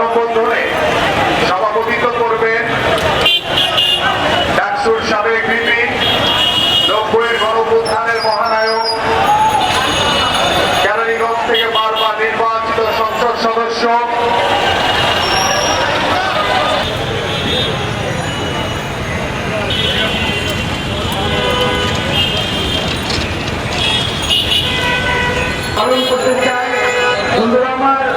নম্বর ধরে সভাপতিত্ব করবেন ডাকসুর সাবেক ভিপি নব্বইয়ের গণপুত্থানের মহানায়ক কেরানীগঞ্জ থেকে বারবার নির্বাচিত সংসদ সদস্য। পালন করতে চাই। বন্ধুরা আমার